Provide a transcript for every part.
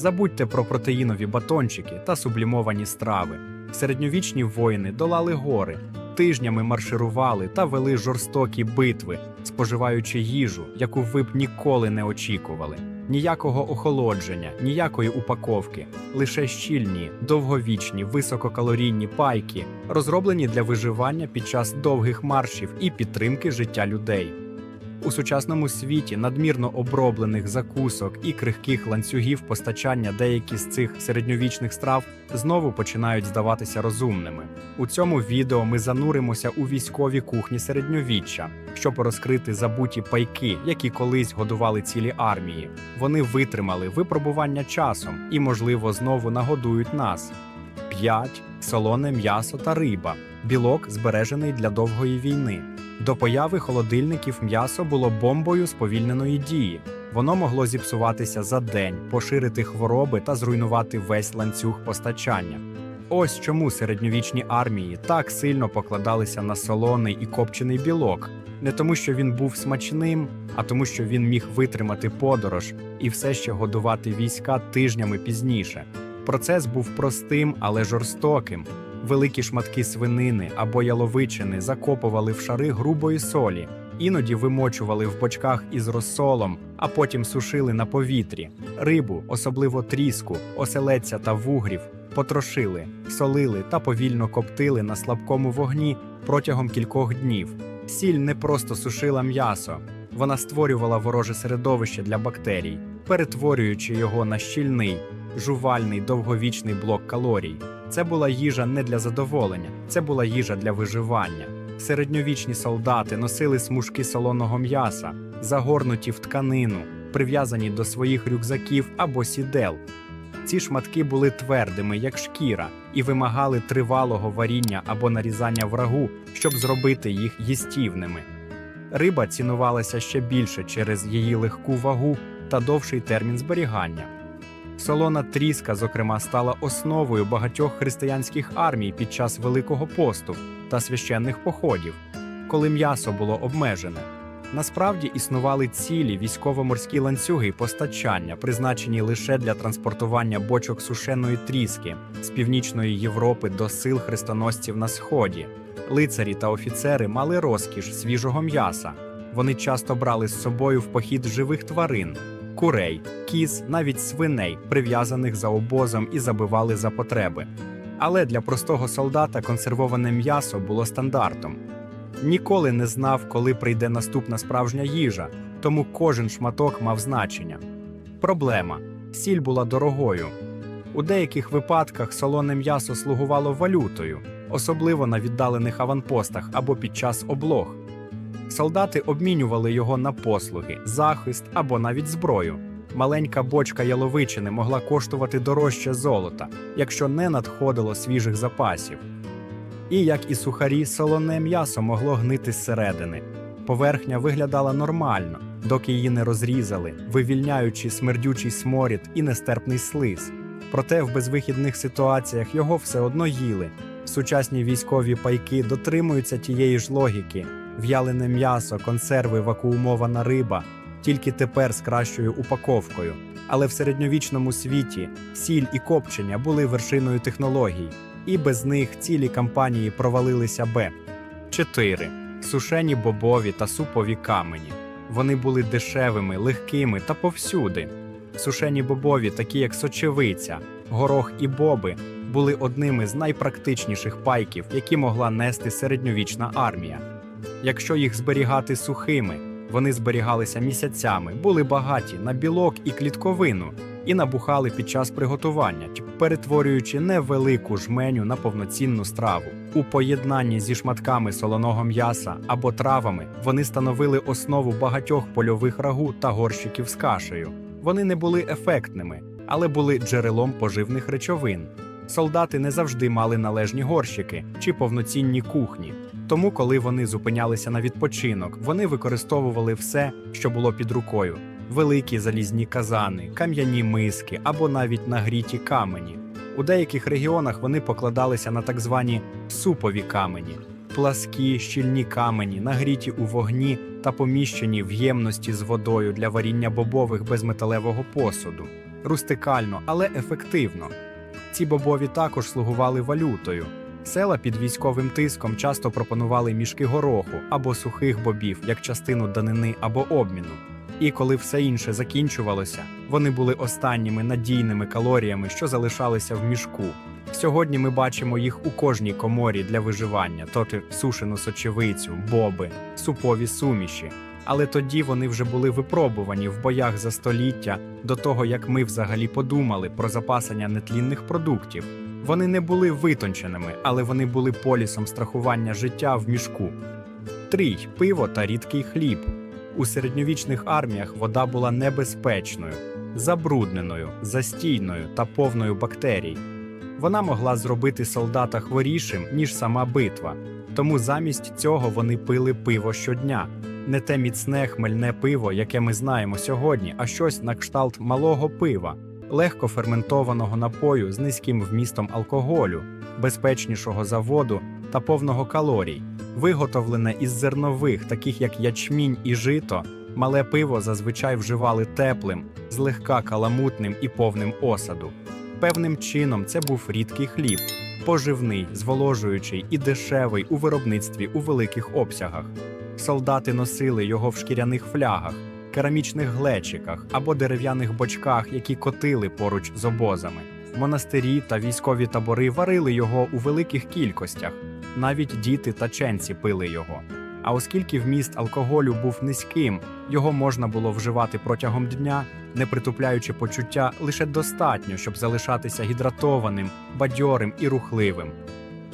Забудьте про протеїнові батончики та сублімовані страви. Середньовічні воїни долали гори, тижнями марширували та вели жорстокі битви, споживаючи їжу, яку ви б ніколи не очікували. Ніякого охолодження, ніякої упаковки, лише щільні, довговічні, висококалорійні пайки, розроблені для виживання під час довгих маршів і підтримки життя людей. У сучасному світі надмірно оброблених закусок і крихких ланцюгів постачання деякі з цих середньовічних страв знову починають здаватися розумними. У цьому відео ми зануримося у військові кухні середньовіччя, щоб розкрити забуті пайки, які колись годували цілі армії. Вони витримали випробування часом і, можливо, знову нагодують нас. 5. солоне м'ясо та риба. Білок збережений для довгої війни. До появи холодильників м'ясо було бомбою сповільненої дії. Воно могло зіпсуватися за день, поширити хвороби та зруйнувати весь ланцюг постачання. Ось чому середньовічні армії так сильно покладалися на солоний і копчений білок, не тому, що він був смачним, а тому, що він міг витримати подорож і все ще годувати війська тижнями пізніше. Процес був простим, але жорстоким. Великі шматки свинини або яловичини закопували в шари грубої солі, іноді вимочували в бочках із розсолом, а потім сушили на повітрі. Рибу, особливо тріску, оселедця та вугрів, потрошили, солили та повільно коптили на слабкому вогні протягом кількох днів. Сіль не просто сушила м'ясо, вона створювала вороже середовище для бактерій, перетворюючи його на щільний, жувальний довговічний блок калорій. Це була їжа не для задоволення, це була їжа для виживання. Середньовічні солдати носили смужки солоного м'яса, загорнуті в тканину, прив'язані до своїх рюкзаків або сідел. Ці шматки були твердими, як шкіра, і вимагали тривалого варіння або нарізання врагу, щоб зробити їх їстівними. Риба цінувалася ще більше через її легку вагу та довший термін зберігання. Солона тріска, зокрема, стала основою багатьох християнських армій під час Великого посту та священних походів, коли м'ясо було обмежене. Насправді існували цілі військово-морські ланцюги постачання, призначені лише для транспортування бочок сушеної тріски з північної Європи до сил хрестоносців на сході. Лицарі та офіцери мали розкіш свіжого м'яса. Вони часто брали з собою в похід живих тварин, курей, кіз, навіть свиней, прив'язаних за обозом і забивали за потреби. Але для простого солдата консервоване м'ясо було стандартом. Ніколи не знав, коли прийде наступна справжня їжа, тому кожен шматок мав значення. Проблема: сіль була дорогою. У деяких випадках солоне м'ясо слугувало валютою, особливо на віддалених аванпостах або під час облог. Солдати обмінювали його на послуги, захист або навіть зброю. Маленька бочка яловичини могла коштувати дорожче золота, якщо не надходило свіжих запасів. І як і сухарі, солоне м'ясо могло гнити зсередини. Поверхня виглядала нормально, доки її не розрізали, вивільняючи смердючий сморід і нестерпний слиз. Проте в безвихідних ситуаціях його все одно їли. Сучасні військові пайки дотримуються тієї ж логіки: в'ялене м'ясо, консерви, вакуумована риба, тільки тепер з кращою упаковкою. Але в середньовічному світі сіль і копчення були вершиною технологій, і без них цілі кампанії провалилися б. 4. Сушені бобові та супові камені. Вони були дешевими, легкими та повсюди. Сушені бобові, такі як сочевиця, горох і боби, були одними з найпрактичніших пайків, які могла нести середньовічна армія. Якщо їх зберігати сухими, вони зберігалися місяцями, були багаті на білок і клітковину і набухали під час приготування, перетворюючи невелику жменю на повноцінну страву. У поєднанні зі шматками солоного м'яса або травами вони становили основу багатьох польових рагу та горщиків з кашею. Вони не були ефектними, але були джерелом поживних речовин. Солдати не завжди мали належні горщики чи повноцінні кухні. Тому, коли вони зупинялися на відпочинок, вони використовували все, що було під рукою: великі залізні казани, кам'яні миски або навіть нагріті камені. У деяких регіонах вони покладалися на так звані супові камені, пласкі, щільні камені, нагріті у вогні та поміщені в ємності з водою для варіння бобових без металевого посуду. рустикально, але ефективно. Ці бобові також слугували валютою. Села під військовим тиском часто пропонували мішки гороху або сухих бобів як частину данини або обміну. І коли все інше закінчувалося, вони були останніми надійними калоріями, що залишалися в мішку. Сьогодні ми бачимо їх у кожній коморі для виживання, тобто сушену сочевицю, боби, супові суміші. Але тоді вони вже були випробувані в боях за століття до того, як ми взагалі подумали про запасення нетлінних продуктів. Вони не були витонченими, але вони були полісом страхування життя в мішку. Трій пиво та рідкий хліб. У середньовічних арміях вода була небезпечною, забрудненою, застійною та повною бактерій. Вона могла зробити солдата хворішим, ніж сама битва. Тому замість цього вони пили пиво щодня. Не те міцне хмельне пиво, яке ми знаємо сьогодні, а щось на кшталт малого пива, легко ферментованого напою з низьким вмістом алкоголю, безпечнішого за воду та повного калорій, виготовлене із зернових, таких як ячмінь і жито. Мале пиво зазвичай вживали теплим, злегка каламутним і повним осаду. Певним чином це був рідкий хліб, поживний, зволожуючий і дешевий у виробництві у великих обсягах. Солдати носили його в шкіряних флягах, керамічних глечиках або дерев'яних бочках, які котили поруч з обозами. Монастирі та військові табори варили його у великих кількостях. Навіть діти та ченці пили його. А оскільки вміст алкоголю був низьким, його можна було вживати протягом дня, не притупляючи почуття лише достатньо, щоб залишатися гідратованим, бадьорим і рухливим.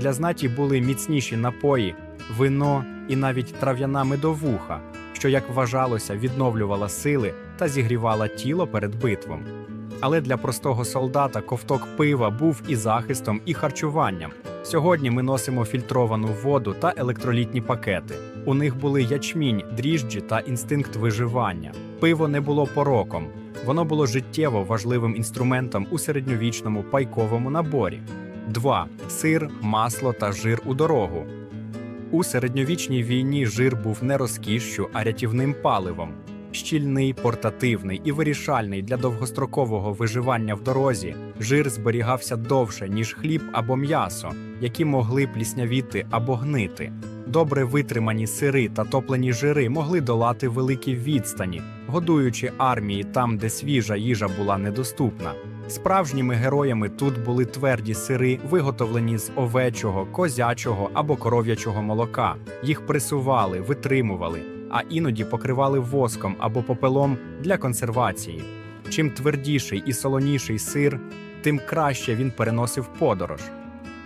Для знаті були міцніші напої, вино і навіть трав'яна медовуха, що, як вважалося, відновлювала сили та зігрівала тіло перед битвом. Але для простого солдата ковток пива був і захистом, і харчуванням. Сьогодні ми носимо фільтровану воду та електролітні пакети. У них були ячмінь, дріжджі та інстинкт виживання. Пиво не було пороком, воно було життєво важливим інструментом у середньовічному пайковому наборі. 2. Сир, масло та жир у дорогу. У середньовічній війні жир був не розкішшю, а рятівним паливом. Щільний, портативний і вирішальний для довгострокового виживання в дорозі, жир зберігався довше, ніж хліб або м'ясо, які могли пліснявіти або гнити. Добре витримані сири та топлені жири могли долати великі відстані, годуючи армії там, де свіжа їжа була недоступна. Справжніми героями тут були тверді сири, виготовлені з овечого, козячого або коров'ячого молока. Їх пресували, витримували, а іноді покривали воском або попелом для консервації. Чим твердіший і солоніший сир, тим краще він переносив подорож.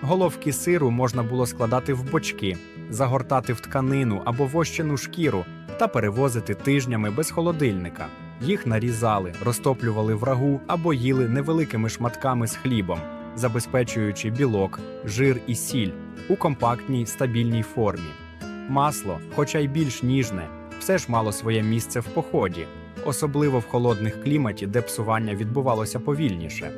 Головки сиру можна було складати в бочки, загортати в тканину або вощену шкіру та перевозити тижнями без холодильника. Їх нарізали, розтоплювали в рагу або їли невеликими шматками з хлібом, забезпечуючи білок, жир і сіль у компактній стабільній формі. Масло, хоча й більш ніжне, все ж мало своє місце в поході, особливо в холодних кліматі, де псування відбувалося повільніше.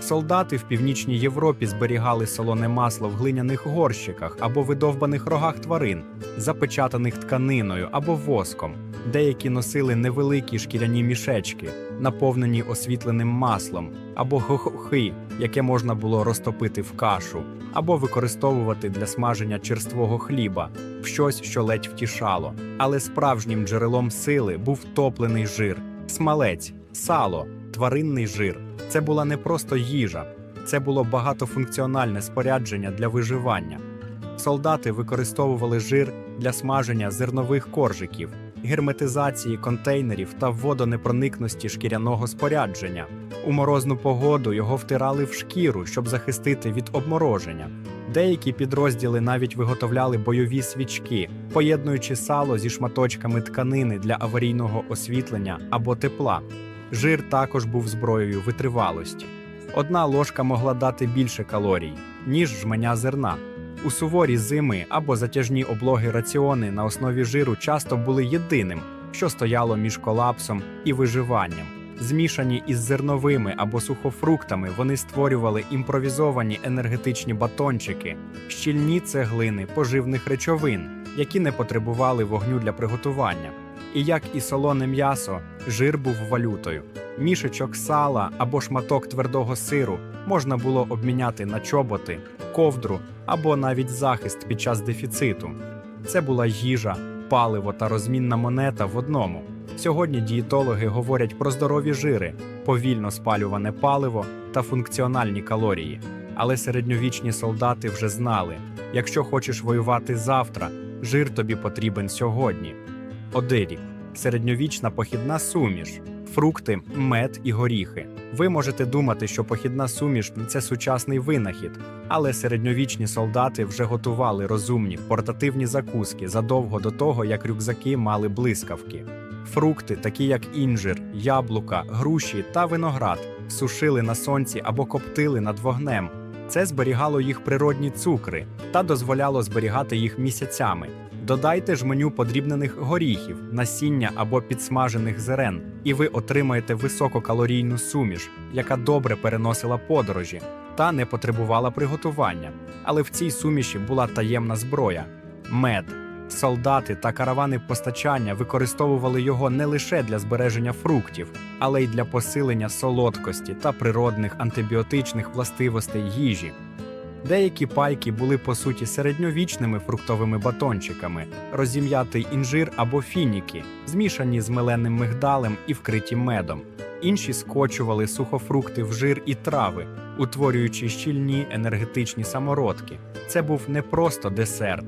Солдати в північній Європі зберігали солоне масло в глиняних горщиках або видовбаних рогах тварин, запечатаних тканиною або воском. Деякі носили невеликі шкіряні мішечки, наповнені освітленим маслом, або гохохи, яке можна було розтопити в кашу, або використовувати для смаження черствого хліба, щось, що ледь втішало. Але справжнім джерелом сили був топлений жир, смалець, сало, тваринний жир. Це була не просто їжа, це було багатофункціональне спорядження для виживання. Солдати використовували жир для смаження зернових коржиків, герметизації контейнерів та водонепроникності шкіряного спорядження. У морозну погоду його втирали в шкіру, щоб захистити від обмороження. Деякі підрозділи навіть виготовляли бойові свічки, поєднуючи сало зі шматочками тканини для аварійного освітлення або тепла. Жир також був зброєю витривалості. Одна ложка могла дати більше калорій, ніж жменя зерна. У суворі зими або затяжні облоги раціони на основі жиру часто були єдиним, що стояло між колапсом і виживанням. Змішані із зерновими або сухофруктами, вони створювали імпровізовані енергетичні батончики, щільні цеглини поживних речовин, які не потребували вогню для приготування. І як і солоне м'ясо, жир був валютою. Мішечок сала або шматок твердого сиру можна було обміняти на чоботи, ковдру або навіть захист під час дефіциту. Це була їжа, паливо та розмінна монета в одному. Сьогодні дієтологи говорять про здорові жири, повільно спалюване паливо та функціональні калорії. Але середньовічні солдати вже знали: якщо хочеш воювати завтра, жир тобі потрібен сьогодні. Одирік середньовічна похідна суміш, фрукти, мед і горіхи. Ви можете думати, що похідна суміш це сучасний винахід, але середньовічні солдати вже готували розумні портативні закуски задовго до того, як рюкзаки мали блискавки. Фрукти, такі як інжир, яблука, груші та виноград, сушили на сонці або коптили над вогнем. Це зберігало їх природні цукри та дозволяло зберігати їх місяцями. Додайте жменю подрібнених горіхів, насіння або підсмажених зерен, і ви отримаєте висококалорійну суміш, яка добре переносила подорожі та не потребувала приготування. Але в цій суміші була таємна зброя мед. Солдати та каравани постачання використовували його не лише для збереження фруктів, але й для посилення солодкості та природних антибіотичних властивостей їжі. Деякі пайки були по суті середньовічними фруктовими батончиками, розім'ятий інжир або фініки, змішані з меленим мигдалем і вкриті медом. Інші скочували сухофрукти в жир і трави, утворюючи щільні енергетичні самородки. Це був не просто десерт,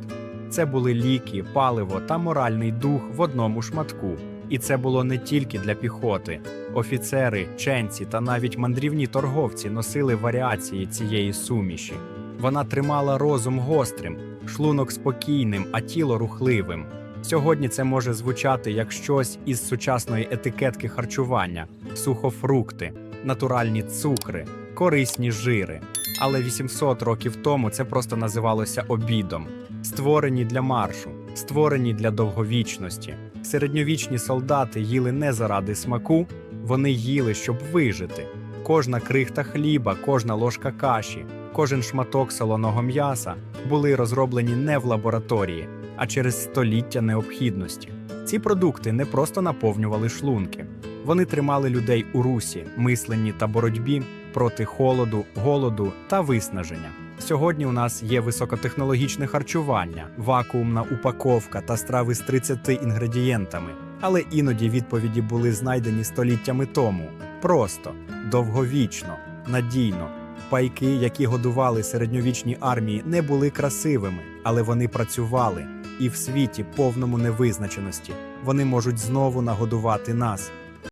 це були ліки, паливо та моральний дух в одному шматку. І це було не тільки для піхоти. Офіцери, ченці та навіть мандрівні торговці носили варіації цієї суміші. Вона тримала розум гострим, шлунок спокійним, а тіло рухливим. Сьогодні це може звучати як щось із сучасної етикетки харчування: сухофрукти, натуральні цукри, корисні жири. Але 800 років тому це просто називалося обідом, створені для маршу, створені для довговічності. Середньовічні солдати їли не заради смаку, вони їли, щоб вижити. Кожна крихта хліба, кожна ложка каші, кожен шматок солоного м'яса були розроблені не в лабораторії, а через століття необхідності. Ці продукти не просто наповнювали шлунки, вони тримали людей у русі, мисленні та боротьбі проти холоду, голоду та виснаження. Сьогодні у нас є високотехнологічне харчування, вакуумна упаковка та страви з 30 інгредієнтами. Але іноді відповіді були знайдені століттями тому просто, довговічно, надійно. Пайки, які годували середньовічні армії, не були красивими, але вони працювали. І в світі повному невизначеності вони можуть знову нагодувати нас.